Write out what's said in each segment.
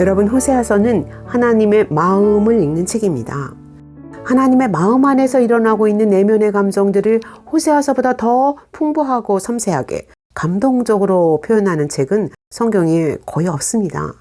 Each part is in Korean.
여러분 호세아서는 하나님의 마음을 읽는 책입니다. 하나님의 마음 안에서 일어나고 있는 내면의 감정들을 호세아서보다 더 풍부하고 섬세하게 감동적으로 표현하는 책은 성경에 거의 없습니다.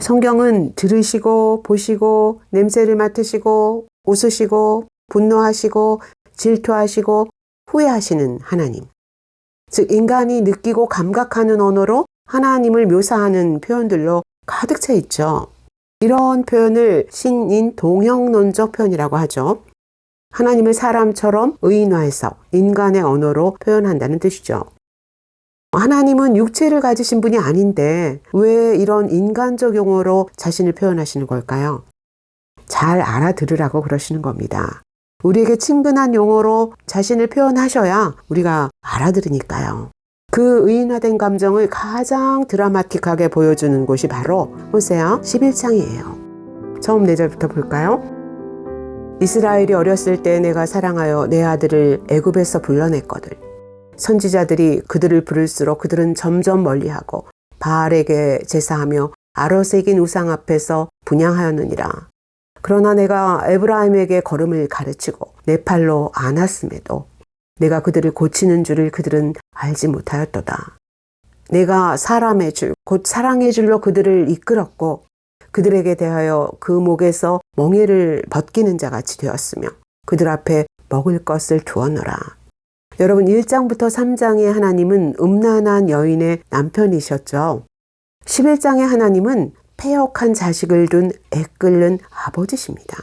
성경은 들으시고 보시고 냄새를 맡으시고 웃으시고 분노하시고 질투하시고 후회하시는 하나님. 즉 인간이 느끼고 감각하는 언어로 하나님을 묘사하는 표현들로 가득 차 있죠. 이런 표현을 신인 동형론적 표현이라고 하죠. 하나님을 사람처럼 의인화해서 인간의 언어로 표현한다는 뜻이죠. 하나님은 육체를 가지신 분이 아닌데 왜 이런 인간적 용어로 자신을 표현하시는 걸까요? 잘 알아들으라고 그러시는 겁니다. 우리에게 친근한 용어로 자신을 표현하셔야 우리가 알아들으니까요. 그 의인화된 감정을 가장 드라마틱하게 보여주는 곳이 바로 호세아 11장이에요. 처음 4절부터 볼까요? 이스라엘이 어렸을 때 내가 사랑하여 내 아들을 애굽에서 불러냈거들. 선지자들이 그들을 부를수록 그들은 점점 멀리하고 바알에게 제사하며 아로새긴 우상 앞에서 분양하였느니라. 그러나 내가 에브라임에게 걸음을 가르치고 내 팔로 안았음에도 내가 그들을 고치는 줄을 그들은 알지 못하였도다. 내가 사람의 줄, 곧 사랑의 줄로 그들을 이끌었고 그들에게 대하여 그 목에서 멍에를 벗기는 자 같이 되었으며 그들 앞에 먹을 것을 두었노라. 여러분 1장부터 3장의 하나님은 음란한 여인의 남편이셨죠. 11장의 하나님은 폐역한 자식을 둔 애끓는 아버지십니다.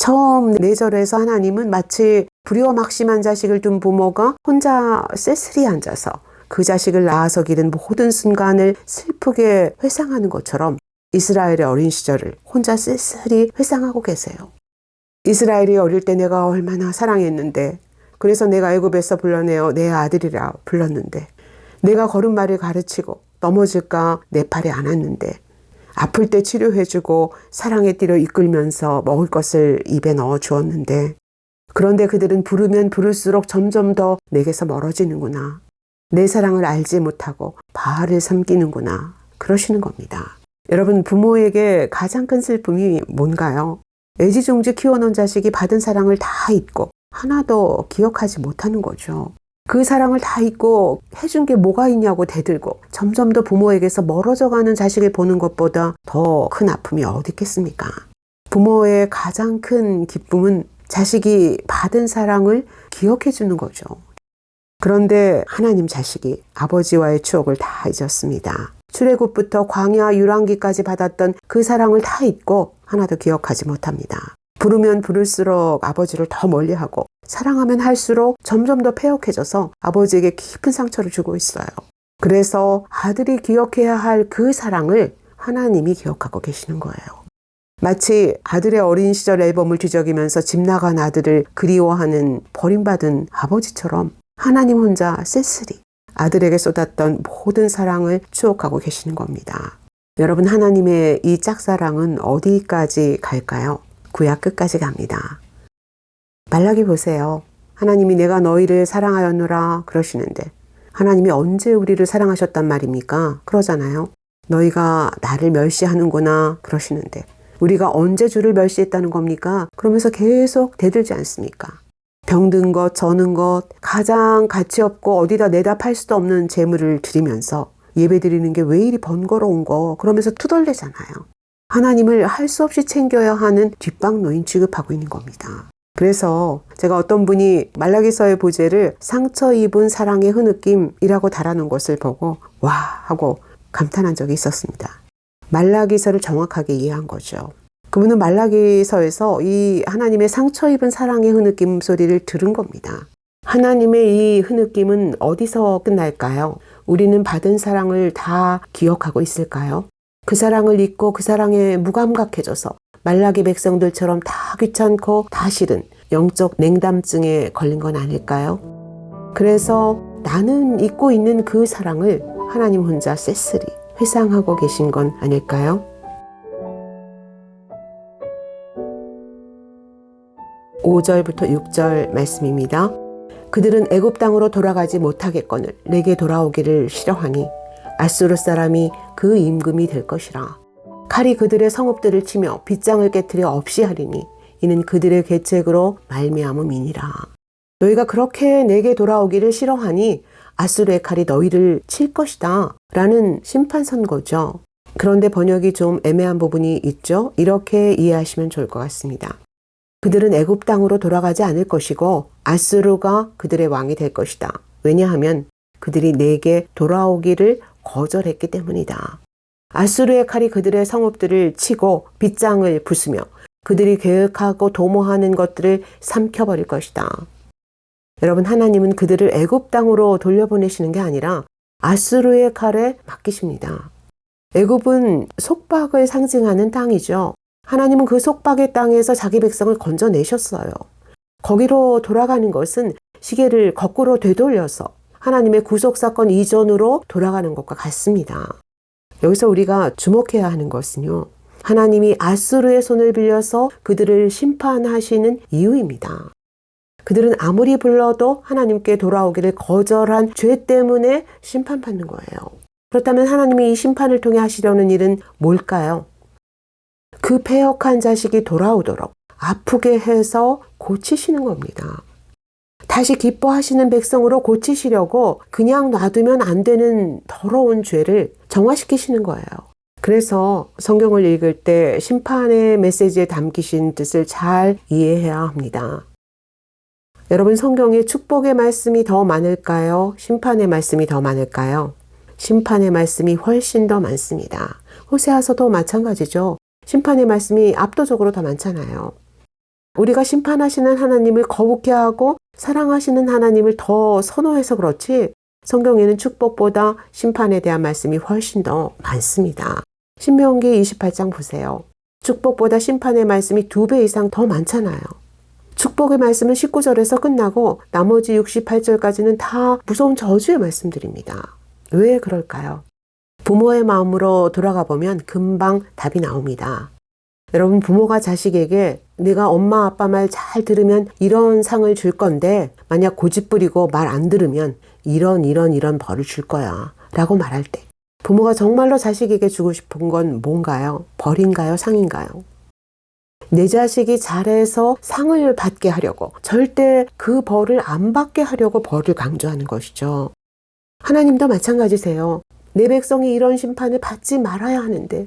처음 4절에서 하나님은 마치 불효막심한 자식을 둔 부모가 혼자 쓸쓸히 앉아서 그 자식을 낳아서 기른 모든 순간을 슬프게 회상하는 것처럼 이스라엘의 어린 시절을 혼자 쓸쓸히 회상하고 계세요. 이스라엘이 어릴 때 내가 얼마나 사랑했는데 그래서 내가 애굽에서 불러내어 내 아들이라 불렀는데 내가 걸음마를 가르치고 넘어질까 내 팔에 안았는데 아플 때 치료해주고 사랑의 띠로 이끌면서 먹을 것을 입에 넣어 주었는데 그런데 그들은 부르면 부를수록 점점 더 내게서 멀어지는구나. 내 사랑을 알지 못하고 바알을 섬기는구나. 그러시는 겁니다. 여러분 부모에게 가장 큰 슬픔이 뭔가요? 애지중지 키워놓은 자식이 받은 사랑을 다 잊고 하나도 기억하지 못하는 거죠. 그 사랑을 다 잊고 해준 게 뭐가 있냐고 대들고 점점 더 부모에게서 멀어져 가는 자식을 보는 것보다 더 큰 아픔이 어디 있겠습니까? 부모의 가장 큰 기쁨은 자식이 받은 사랑을 기억해 주는 거죠. 그런데 하나님 자식이 아버지와의 추억을 다 잊었습니다. 출애굽부터 광야 유랑기까지 받았던 그 사랑을 다 잊고 하나도 기억하지 못합니다. 부르면 부를수록 아버지를 더 멀리하고 사랑하면 할수록 점점 더 폐역해져서 아버지에게 깊은 상처를 주고 있어요. 그래서 아들이 기억해야 할 그 사랑을 하나님이 기억하고 계시는 거예요. 마치 아들의 어린 시절 앨범을 뒤적이면서 집 나간 아들을 그리워하는 버림받은 아버지처럼 하나님 혼자 쓸쓸히 아들에게 쏟았던 모든 사랑을 추억하고 계시는 겁니다. 여러분 하나님의 이 짝사랑은 어디까지 갈까요? 구약 끝까지 갑니다. 말라기 보세요. 하나님이 내가 너희를 사랑하였노라 그러시는데 하나님이 언제 우리를 사랑하셨단 말입니까? 그러잖아요. 너희가 나를 멸시하는구나 그러시는데 우리가 언제 주를 멸시했다는 겁니까? 그러면서 계속 대들지 않습니까? 병든 것, 저는 것, 가장 가치 없고 어디다 내다 팔 수도 없는 재물을 드리면서 예배 드리는 게 왜 이리 번거로운 거 그러면서 투덜대잖아요. 하나님을 할 수 없이 챙겨야 하는 뒷방노인 취급하고 있는 겁니다. 그래서 제가 어떤 분이 말라기서의 부제를 상처 입은 사랑의 흐느낌이라고 달아놓은 것을 보고 와 하고 감탄한 적이 있었습니다. 말라기서를 정확하게 이해한 거죠. 그분은 말라기서에서 이 하나님의 상처 입은 사랑의 흐느낌 소리를 들은 겁니다. 하나님의 이 흐느낌은 어디서 끝날까요? 우리는 받은 사랑을 다 기억하고 있을까요? 그 사랑을 잊고 그 사랑에 무감각해져서 말라기 백성들처럼 다 귀찮고 다 싫은 영적 냉담증에 걸린 건 아닐까요? 그래서 나는 잊고 있는 그 사랑을 하나님 혼자 쓸쓸히 회상하고 계신 건 아닐까요? 5절부터 6절 말씀입니다. 그들은 애굽 땅으로 돌아가지 못하겠거늘 내게 돌아오기를 싫어하니 아수르 사람이 그 임금이 될 것이라. 칼이 그들의 성읍들을 치며 빗장을 깨뜨려 없이 하리니 이는 그들의 계책으로 말미암음이니라. 너희가 그렇게 내게 돌아오기를 싫어하니 아수르의 칼이 너희를 칠 것이다. 라는 심판 선고죠. 그런데 번역이 좀 애매한 부분이 있죠. 이렇게 이해하시면 좋을 것 같습니다. 그들은 애굽 땅으로 돌아가지 않을 것이고 아수르가 그들의 왕이 될 것이다. 왜냐하면 그들이 내게 돌아오기를 거절했기 때문이다. 아수르의 칼이 그들의 성읍들을 치고 빗장을 부수며 그들이 계획하고 도모하는 것들을 삼켜버릴 것이다. 여러분 하나님은 그들을 애굽 땅으로 돌려보내시는 게 아니라 아수르의 칼에 맡기십니다. 애굽은 속박을 상징하는 땅이죠. 하나님은 그 속박의 땅에서 자기 백성을 건져내셨어요. 거기로 돌아가는 것은 시계를 거꾸로 되돌려서 하나님의 구속 사건 이전으로 돌아가는 것과 같습니다. 여기서 우리가 주목해야 하는 것은요. 하나님이 아수르의 손을 빌려서 그들을 심판하시는 이유입니다. 그들은 아무리 불러도 하나님께 돌아오기를 거절한 죄 때문에 심판받는 거예요. 그렇다면 하나님이 이 심판을 통해 하시려는 일은 뭘까요? 그 폐역한 자식이 돌아오도록 아프게 해서 고치시는 겁니다. 다시 기뻐하시는 백성으로 고치시려고 그냥 놔두면 안 되는 더러운 죄를 정화시키시는 거예요. 그래서 성경을 읽을 때 심판의 메시지에 담기신 뜻을 잘 이해해야 합니다. 여러분 성경에 축복의 말씀이 더 많을까요? 심판의 말씀이 더 많을까요? 심판의 말씀이 훨씬 더 많습니다. 호세아서도 마찬가지죠. 심판의 말씀이 압도적으로 더 많잖아요. 우리가 심판하시는 하나님을 거북해 하고 사랑하시는 하나님을 더 선호해서 그렇지 성경에는 축복보다 심판에 대한 말씀이 훨씬 더 많습니다. 신명기 28장 보세요. 축복보다 심판의 말씀이 두 배 이상 더 많잖아요. 축복의 말씀은 19절에서 끝나고 나머지 68절까지는 다 무서운 저주의 말씀들입니다. 왜 그럴까요? 부모의 마음으로 돌아가 보면 금방 답이 나옵니다. 여러분, 부모가 자식에게 내가 엄마 아빠 말 잘 들으면 이런 상을 줄 건데 만약 고집 부리고 말 안 들으면 이런 이런 이런 벌을 줄 거야 라고 말할 때 부모가 정말로 자식에게 주고 싶은 건 뭔가요? 벌인가요? 상인가요? 내 자식이 잘해서 상을 받게 하려고 절대 그 벌을 안 받게 하려고 벌을 강조하는 것이죠. 하나님도 마찬가지세요. 내 백성이 이런 심판을 받지 말아야 하는데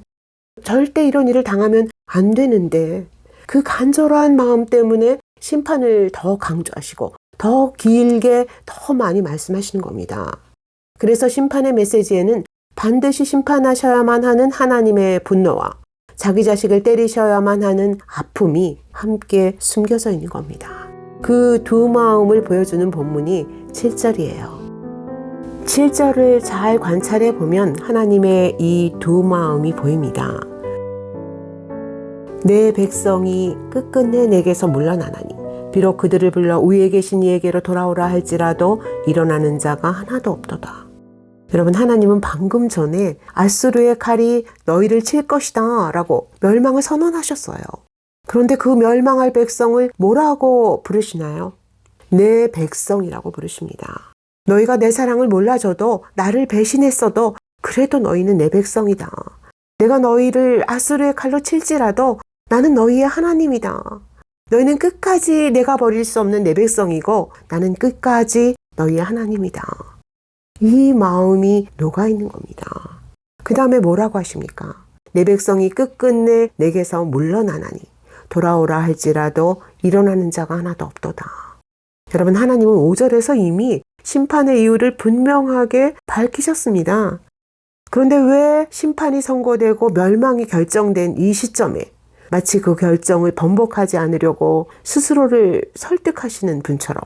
절대 이런 일을 당하면 안 되는데 그 간절한 마음 때문에 심판을 더 강조하시고 더 길게 더 많이 말씀하시는 겁니다. 그래서 심판의 메시지에는 반드시 심판하셔야만 하는 하나님의 분노와 자기 자식을 때리셔야만 하는 아픔이 함께 숨겨져 있는 겁니다. 그 두 마음을 보여주는 본문이 7절이에요. 7절을 잘 관찰해 보면 하나님의 이 두 마음이 보입니다. 내 백성이 끝끝내 내게서 물러나나니 비록 그들을 불러 위에 계신 이에게로 돌아오라 할지라도 일어나는 자가 하나도 없도다. 여러분 하나님은 방금 전에 아수르의 칼이 너희를 칠 것이다 라고 멸망을 선언하셨어요. 그런데 그 멸망할 백성을 뭐라고 부르시나요? 내 백성이라고 부르십니다. 너희가 내 사랑을 몰라줘도 나를 배신했어도 그래도 너희는 내 백성이다. 내가 너희를 아수르의 칼로 칠지라도 나는 너희의 하나님이다. 너희는 끝까지 내가 버릴 수 없는 내 백성이고 나는 끝까지 너희의 하나님이다. 이 마음이 녹아 있는 겁니다. 그 다음에 뭐라고 하십니까? 내 백성이 끝끝내 내게서 물러나나니 돌아오라 할지라도 일어나는 자가 하나도 없도다. 여러분 하나님은 5절에서 이미 심판의 이유를 분명하게 밝히셨습니다. 그런데 왜 심판이 선고되고 멸망이 결정된 이 시점에 마치 그 결정을 번복하지 않으려고 스스로를 설득하시는 분처럼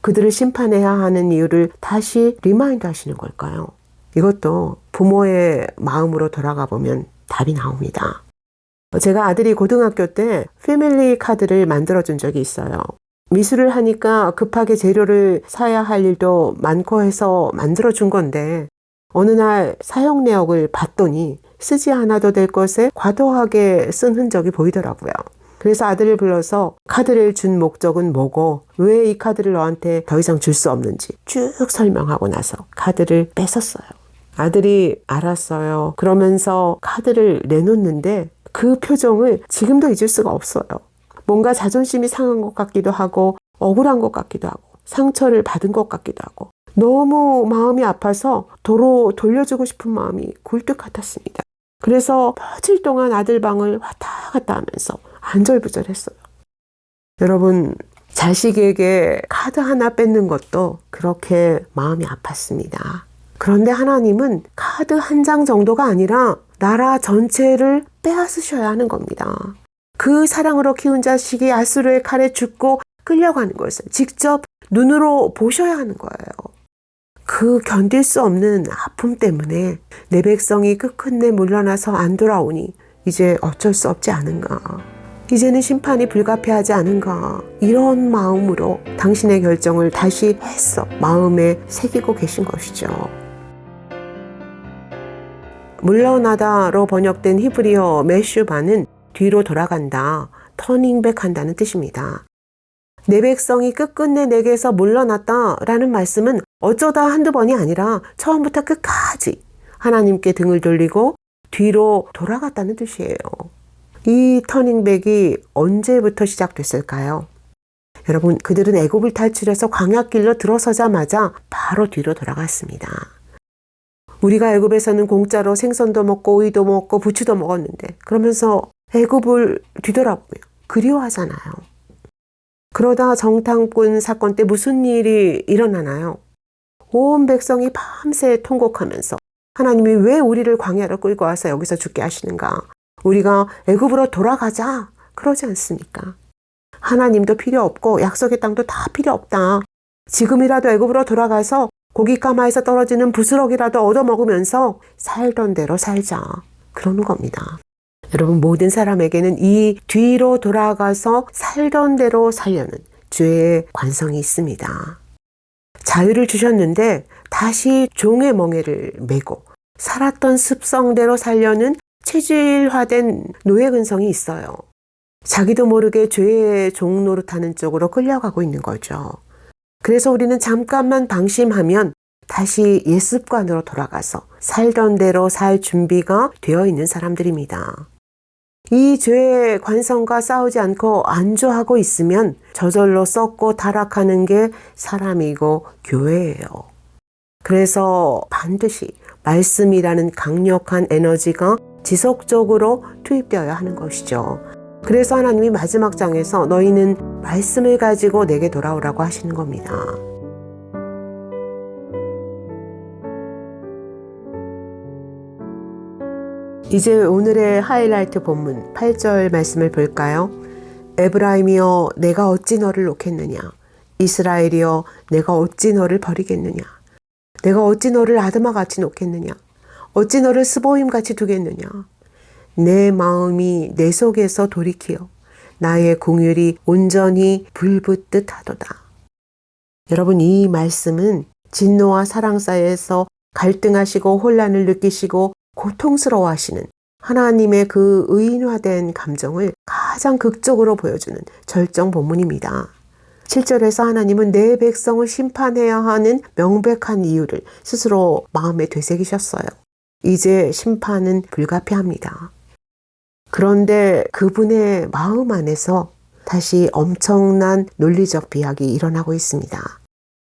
그들을 심판해야 하는 이유를 다시 리마인드 하시는 걸까요? 이것도 부모의 마음으로 돌아가 보면 답이 나옵니다. 제가 아들이 고등학교 때 패밀리 카드를 만들어 준 적이 있어요. 미술을 하니까 급하게 재료를 사야 할 일도 많고 해서 만들어 준 건데 어느 날 사용 내역을 봤더니 쓰지 않아도 될 것에 과도하게 쓴 흔적이 보이더라고요. 그래서 아들을 불러서 카드를 준 목적은 뭐고 왜 이 카드를 너한테 더 이상 줄 수 없는지 쭉 설명하고 나서 카드를 뺏었어요. 아들이 알았어요. 그러면서 카드를 내놓는데 그 표정을 지금도 잊을 수가 없어요. 뭔가 자존심이 상한 것 같기도 하고 억울한 것 같기도 하고 상처를 받은 것 같기도 하고 너무 마음이 아파서 도로 돌려주고 싶은 마음이 굴뚝 같았습니다. 그래서 며칠 동안 아들 방을 왔다 갔다 하면서 안절부절했어요. 여러분 자식에게 카드 하나 뺏는 것도 그렇게 마음이 아팠습니다. 그런데 하나님은 카드 한 장 정도가 아니라 나라 전체를 빼앗으셔야 하는 겁니다. 그 사랑으로 키운 자식이 아수르의 칼에 죽고 끌려가는 것을 직접 눈으로 보셔야 하는 거예요. 그 견딜 수 없는 아픔 때문에 내 백성이 끝끝내 물러나서 안 돌아오니 이제 어쩔 수 없지 않은가. 이제는 심판이 불가피하지 않은가. 이런 마음으로 당신의 결정을 다시 했어. 마음에 새기고 계신 것이죠. 물러나다로 번역된 히브리어 메슈바는 뒤로 돌아간다, 터닝백 한다는 뜻입니다. 내 백성이 끝끝내 내게서 물러났다 라는 말씀은 어쩌다 한두 번이 아니라 처음부터 끝까지 하나님께 등을 돌리고 뒤로 돌아갔다는 뜻이에요. 이 터닝백이 언제부터 시작됐을까요? 여러분, 그들은 애굽을 탈출해서 광야길로 들어서자마자 바로 뒤로 돌아갔습니다. 우리가 애굽에서는 공짜로 생선도 먹고 오이도 먹고 부추도 먹었는데 그러면서 애굽을 뒤돌아보며 그리워하잖아요. 그러다 정탐꾼 사건 때 무슨 일이 일어나나요? 온 백성이 밤새 통곡하면서 하나님이 왜 우리를 광야로 끌고 와서 여기서 죽게 하시는가? 우리가 애굽으로 돌아가자. 그러지 않습니까? 하나님도 필요 없고 약속의 땅도 다 필요 없다. 지금이라도 애굽으로 돌아가서 고깃가마에서 떨어지는 부스럭이라도 얻어먹으면서 살던 대로 살자. 그러는 겁니다. 여러분, 모든 사람에게는 이 뒤로 돌아가서 살던 대로 살려는 죄의 관성이 있습니다. 자유를 주셨는데 다시 종의 멍에를 메고 살았던 습성대로 살려는 체질화된 노예 근성이 있어요. 자기도 모르게 죄의 종 노릇하는 쪽으로 끌려가고 있는 거죠. 그래서 우리는 잠깐만 방심하면 다시 옛 습관으로 돌아가서 살던 대로 살 준비가 되어 있는 사람들입니다. 이 죄의 관성과 싸우지 않고 안주하고 있으면 저절로 썩고 타락하는 게 사람이고 교회예요. 그래서 반드시 말씀이라는 강력한 에너지가 지속적으로 투입되어야 하는 것이죠. 그래서 하나님이 마지막 장에서 너희는 말씀을 가지고 내게 돌아오라고 하시는 겁니다. 이제 오늘의 하이라이트 본문 8절 말씀을 볼까요? 에브라임이여 내가 어찌 너를 놓겠느냐 이스라엘이여 내가 어찌 너를 버리겠느냐 내가 어찌 너를 아드마 같이 놓겠느냐 어찌 너를 스보임 같이 두겠느냐 내 마음이 내 속에서 돌이키어 나의 공율이 온전히 불붙듯 하도다. 여러분 이 말씀은 진노와 사랑 사이에서 갈등하시고 혼란을 느끼시고 고통스러워 하시는 하나님의 그 의인화된 감정을 가장 극적으로 보여주는 절정 본문입니다. 7절에서 하나님은 내 백성을 심판해야 하는 명백한 이유를 스스로 마음에 되새기셨어요. 이제 심판은 불가피합니다. 그런데 그분의 마음 안에서 다시 엄청난 논리적 비약이 일어나고 있습니다.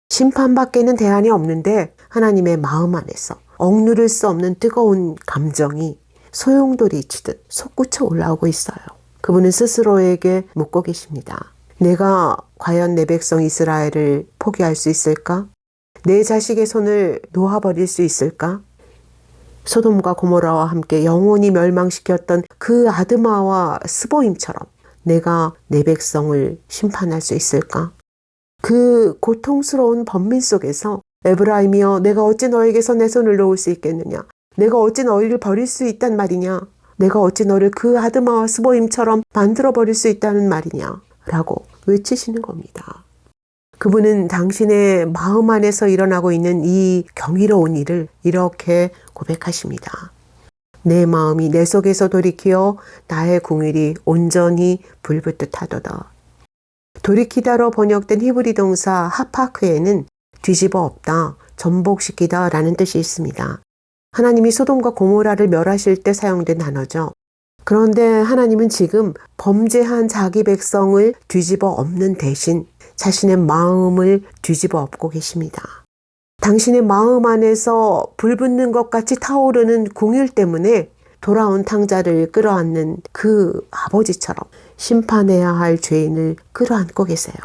심판밖에는 대안이 없는데 하나님의 마음 안에서 억누를 수 없는 뜨거운 감정이 소용돌이 치듯 솟구쳐 올라오고 있어요. 그분은 스스로에게 묻고 계십니다. 내가 과연 내 백성 이스라엘을 포기할 수 있을까? 내 자식의 손을 놓아버릴 수 있을까? 소돔과 고모라와 함께 영원히 멸망시켰던 그 아드마와 스보임처럼 내가 내 백성을 심판할 수 있을까? 그 고통스러운 번민 속에서 에브라임이여 내가 어찌 너에게서 내 손을 놓을 수 있겠느냐? 내가 어찌 너희를 버릴 수 있단 말이냐? 내가 어찌 너를 그 아드마와 스보임처럼 만들어 버릴 수 있다는 말이냐? 라고 외치시는 겁니다. 그분은 당신의 마음 안에서 일어나고 있는 이 경이로운 일을 이렇게 고백하십니다. 내 마음이 내 속에서 돌이키어 나의 궁일이 온전히 불붙듯 하도다. 돌이키다로 번역된 히브리 동사 하파크에는 뒤집어 엎다, 전복시키다 라는 뜻이 있습니다. 하나님이 소돔과 고모라를 멸하실 때 사용된 단어죠. 그런데 하나님은 지금 범죄한 자기 백성을 뒤집어 엎는 대신 자신의 마음을 뒤집어 엎고 계십니다. 당신의 마음 안에서 불붙는 것 같이 타오르는 궁율 때문에 돌아온 탕자를 끌어안는 그 아버지처럼 심판해야 할 죄인을 끌어안고 계세요.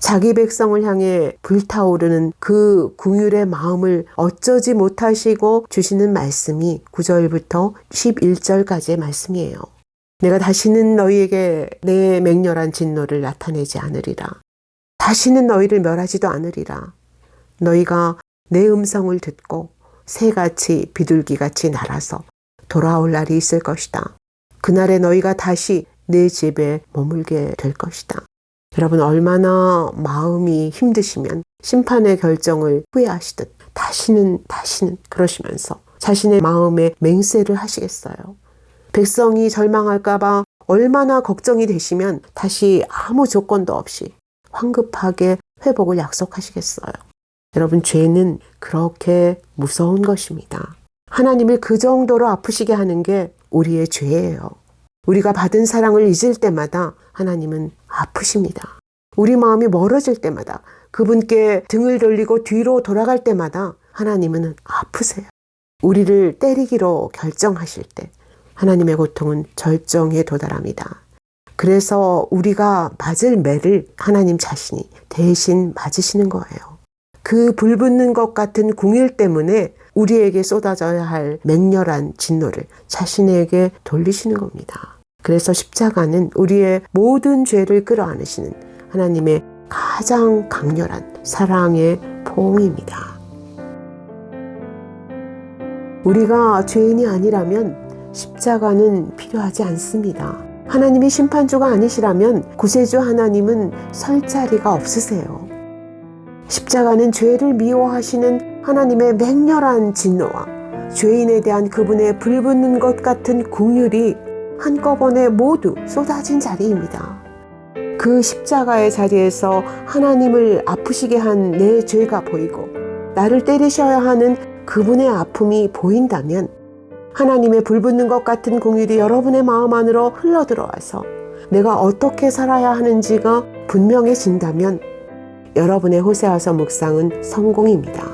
자기 백성을 향해 불타오르는 그 궁율의 마음을 어쩌지 못하시고 주시는 말씀이 9절부터 11절까지의 말씀이에요. 내가 다시는 너희에게 내 맹렬한 진노를 나타내지 않으리라. 다시는 너희를 멸하지도 않으리라. 너희가 내 음성을 듣고 새같이 비둘기같이 날아서 돌아올 날이 있을 것이다. 그날에 너희가 다시 내 집에 머물게 될 것이다. 여러분 얼마나 마음이 힘드시면 심판의 결정을 후회하시듯 다시는 다시는 그러시면서 자신의 마음에 맹세를 하시겠어요. 백성이 절망할까봐 얼마나 걱정이 되시면 다시 아무 조건도 없이 황급하게 회복을 약속하시겠어요. 여러분 죄는 그렇게 무서운 것입니다. 하나님을 그 정도로 아프시게 하는 게 우리의 죄예요. 우리가 받은 사랑을 잊을 때마다 하나님은 아프십니다. 우리 마음이 멀어질 때마다 그분께 등을 돌리고 뒤로 돌아갈 때마다 하나님은 아프세요. 우리를 때리기로 결정하실 때 하나님의 고통은 절정에 도달합니다. 그래서 우리가 맞을 매를 하나님 자신이 대신 맞으시는 거예요. 그 불붙는 것 같은 궁일 때문에 우리에게 쏟아져야 할 맹렬한 진노를 자신에게 돌리시는 겁니다. 그래서 십자가는 우리의 모든 죄를 끌어안으시는 하나님의 가장 강렬한 사랑의 포옹입니다. 우리가 죄인이 아니라면 십자가는 필요하지 않습니다. 하나님이 심판주가 아니시라면 구세주 하나님은 설 자리가 없으세요. 십자가는 죄를 미워하시는 하나님의 맹렬한 진노와 죄인에 대한 그분의 불붙는 것 같은 궁율이 한꺼번에 모두 쏟아진 자리입니다. 그 십자가의 자리에서 하나님을 아프시게 한 내 죄가 보이고 나를 때리셔야 하는 그분의 아픔이 보인다면 하나님의 불붙는 것 같은 공율이 여러분의 마음 안으로 흘러들어와서 내가 어떻게 살아야 하는지가 분명해진다면 여러분의 호세아서 묵상은 성공입니다.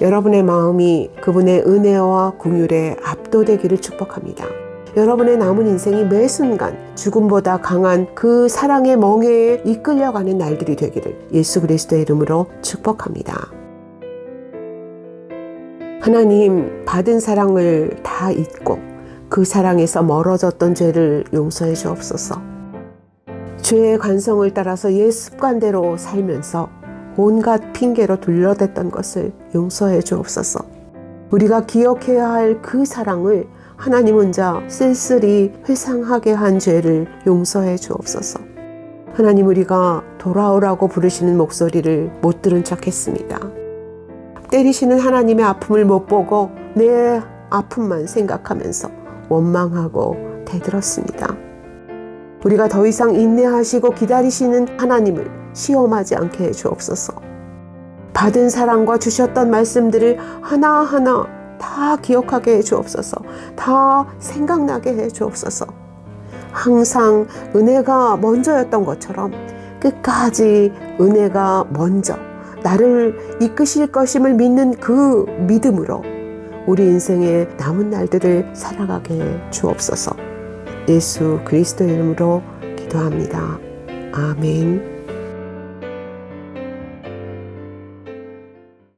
여러분의 마음이 그분의 은혜와 궁율에 압도되기를 축복합니다. 여러분의 남은 인생이 매 순간 죽음보다 강한 그 사랑의 멍에에 이끌려가는 날들이 되기를 예수 그리스도의 이름으로 축복합니다. 하나님 받은 사랑을 다 잊고 그 사랑에서 멀어졌던 죄를 용서해 주옵소서. 죄의 관성을 따라서 옛 습관대로 살면서 온갖 핑계로 둘러댔던 것을 용서해 주옵소서. 우리가 기억해야 할 그 사랑을 하나님 혼자 쓸쓸히 회상하게 한 죄를 용서해 주옵소서. 하나님 우리가 돌아오라고 부르시는 목소리를 못 들은 척 했습니다. 때리시는 하나님의 아픔을 못 보고 내 아픔만 생각하면서 원망하고 대들었습니다. 우리가 더 이상 인내하시고 기다리시는 하나님을 시험하지 않게 해 주옵소서. 받은 사랑과 주셨던 말씀들을 하나하나 다 기억하게 해 주옵소서. 다 생각나게 해 주옵소서. 항상 은혜가 먼저였던 것처럼 끝까지 은혜가 먼저 나를 이끄실 것임을 믿는 그 믿음으로 우리 인생의 남은 날들을 살아가게 해 주옵소서. 예수 그리스도 이름으로 기도합니다. 아멘.